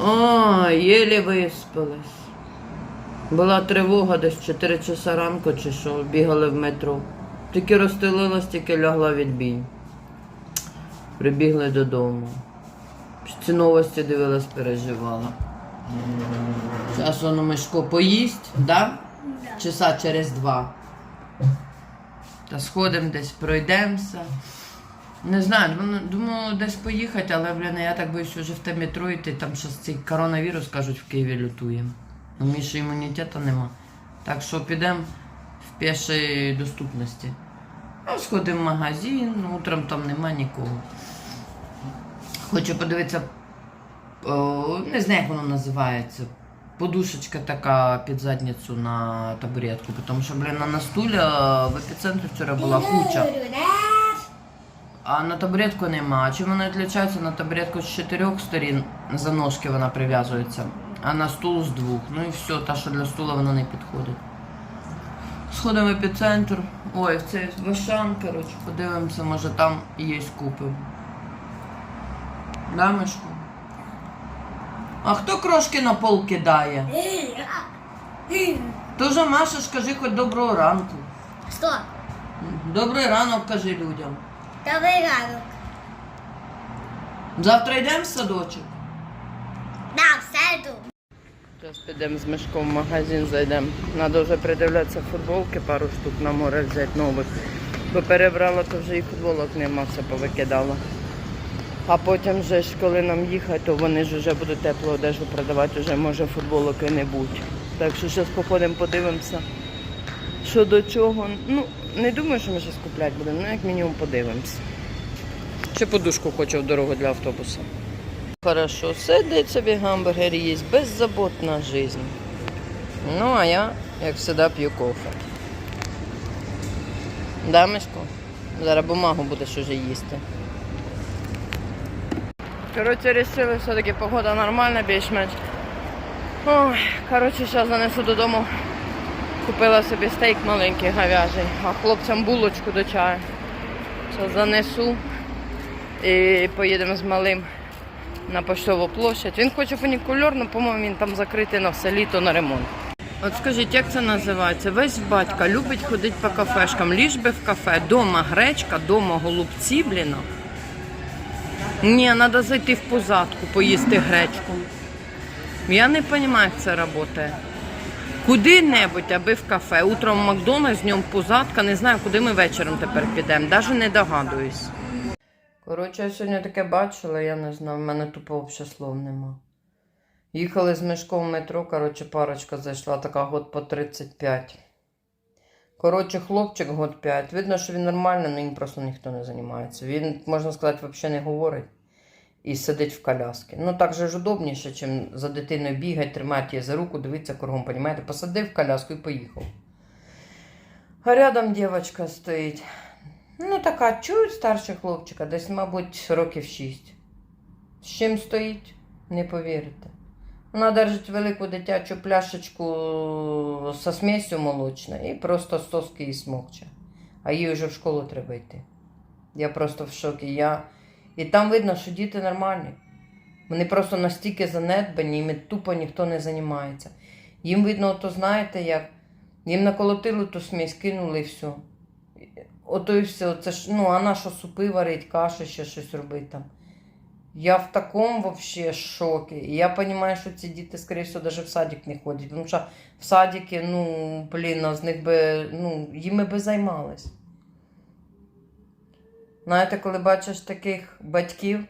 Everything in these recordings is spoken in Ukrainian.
О, єлі виспались. Була тривога десь в 4 часа ранку чи що, бігали в метро. Тільки розстелилась, тільки лягла відбій. Прибігли додому. Ці новості дивилась, переживала. Зараз воно Мишко поїсть, да? Часа через два. Та сходимо десь, пройдемося. Не знаю, ну, думаю, десь поїхати, але, блін, я так боюсь вже в те метро йти, там щось цей коронавірус, кажуть, в Києві лютує. У Міші імунітету нема. Так що підемо в пішій доступності. Ну, сходимо в магазин, утром там нема нікого. Хочу подивитися, о, не знаю, як воно називається. Подушечка така під задницю на табуретку, тому що, блін, на стуля в епіцентрі вчора була куча. А на табуретку нема. Чим вона відрізняється? На табуретку з чотирьох сторін за ножки вона прив'язується, а на стул з двох. Ну і все, та, що для стула вона не підходить. Сходимо в епіцентр. Ой, в цей в Ашан, коротше, подивимося, може там є купив. Да, Мишко? А хто крошки на пол кидає? Тоже Маша, скажи хоч доброго ранку. Что? Добрий ранок, кажи людям. Добрий ранок. Завтра йдемо в садочок. Да, в середу. Зараз підемо з мешком в магазин, зайдемо. Треба вже придивлятися футболки, пару штук на море взяти нових. Бо перебрала, то вже і футболок нема, все повикидала. А потім вже ж, коли нам їхати, то вони ж вже будуть теплу одежу продавати, вже може футболок і не будь. Так що зараз походимо, подивимося, що до чого. Ну, не думаю, що ми щось купляти будемо, ну як мінімум подивимося. Чи подушку хочу в дорогу для автобуса. Хорошо, сидить собі гамбургер їсть, беззаботна життя. Ну, а я, як завжди, п'ю кофе. Да, Мишко? Зараз бумагу будеш уже їсти. Коротше, вирішили, все-таки погода нормальна, більш-менш. Ой, коротше, зараз занесу додому. Купила собі стейк маленький говяжий, а хлопцям булочку до чаю. Зараз занесу і поїдемо з малим на поштову площадь. Він хоче фунікульор, але, по-моєму, він там закритий на все літо на ремонт. От скажіть, як це називається? Весь батька любить ходити по кафешкам, ліж би в кафе, дома гречка, дома голубці, бліна. Ні, треба зайти в позадку, поїсти гречку. Я не розумію, як це працює. Куди-небудь, аби в кафе. Утром в Макдональдс, днем позадка, не знаю, куди ми вечором тепер підемо. Навіть не догадуюсь. Коротше, я сьогодні таке бачила, я не знаю, в мене тупо взагалі слов нема. Їхали з мішком в метро, коротше, парочка зайшла, така год по 35. Коротше, хлопчик год 5. Видно, що він нормальний, але ним просто ніхто не займається. Він, можна сказати, взагалі не говорить і сидить в коляскі. Ну так же ж удобніше, чим за дитиною бігати, тримати її за руку, дивитися кругом, понімаєте? Посадив в коляску і поїхав. А рядом дівчинка стоїть. Ну, така чуть старша хлопчика, десь, мабуть, років 6. З чим стоїть, не повірите. Вона держить велику дитячу пляшечку со смесю молочною і просто з соски і смокче. А їй вже в школу треба йти. Я просто в шокі. Я... І там видно, що діти нормальні. Вони просто настільки занедбані, іми тупо ніхто не займається. Їм видно, ото знаєте, як їм наколотили ту смесь, кинули і все. Ото і все. Це ж, ну, а на що супи варить, каші, ще щось робить там. Я в такому вообще шокі. І я розумію, що ці діти, скоріше всього, навіть в садик не ходять. Тому що в садики, ну, блін, з них би, ну, їми би займались. Знаєте, коли бачиш таких батьків,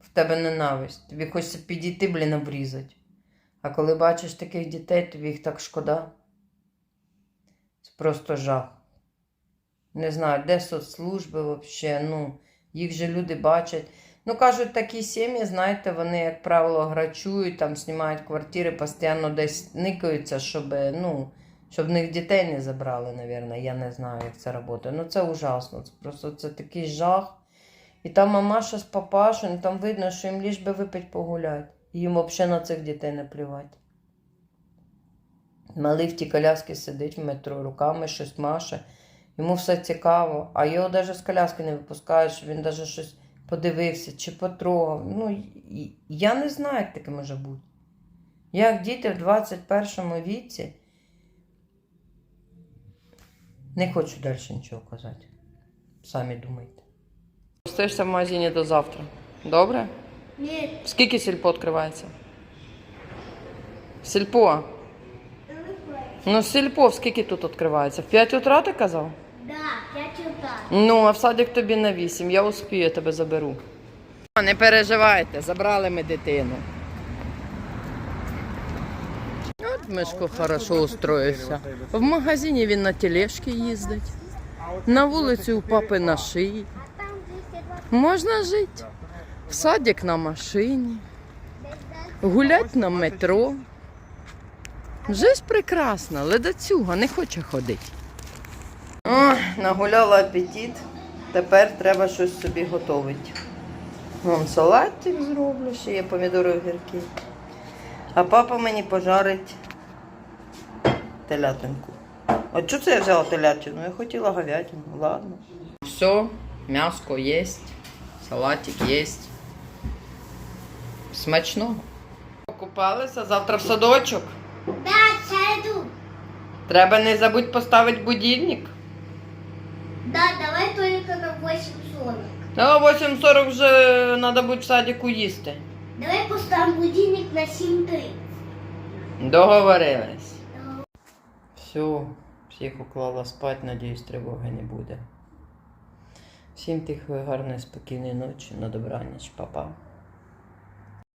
в тебе ненависть. Тобі хочеться підійти, блін, обрізати. А коли бачиш таких дітей, тобі їх так шкода. Це просто жах. Не знаю, де соцслужби взагалі, ну, їх же люди бачать. Ну, кажуть, такі сім'ї, знаєте, вони, як правило, грачують, там знімають квартири, постійно десь никаються, щоб, ну, щоб в них дітей не забрали, мабуть. Я не знаю, як це працює. Ну, це ужасно. Це просто це такий жах. І там мамаша з папашою, там видно, що їм ліж би випить погуляти. Їм взагалі на цих дітей не плювати. Малий в тій коляскі сидить в метро, руками щось маше. Йому все цікаво, а його навіть з коляски не випускають, щоб він навіть щось подивився чи потрогав. Ну, я не знаю, як таке може бути. Як діти в 21 віці. Не хочу далі нічого казати. Самі думайте. Остаєшся в магазині до завтра. Добре? Нет. Скільки сільпо відкривається? Сільпо. Ну, сільпо, скільки тут відкривається? В 5 утра ти казав? Да, пять утра. Ну, а в садик тобі на 8. Я успію, я тебе заберу. Не переживайте, забрали ми дитину. От Мишко хорошо устроївся. В магазині він на тележці їздить. На вулиці у папи на шиї. Можна жити. В садик на машині. Гулять на метро. Жизнь прекрасна, ледацюга не хоче ходити. Ой, нагуляла апетит. Тепер треба щось собі готувати. Вон салатик зроблю, ще є помідори огірки. А папа мені пожарить телятинку. От чого це я взяла телятину? Я хотіла говядину. Ладно. Все, м'яско є, салатик є. Смачного. Покупалися завтра в садочок. Да, сяду. Треба не забудь поставити будильник. Да, давай только на 8.40. На 8.40 вже треба бути в садику їсти. Давай поставим будильник на 7.30. Договорились. Все, всіх уклала спать, надіюсь, тривоги не буде. Всім тихої, гарної, спокійної ночі, на добраніч, Па-па.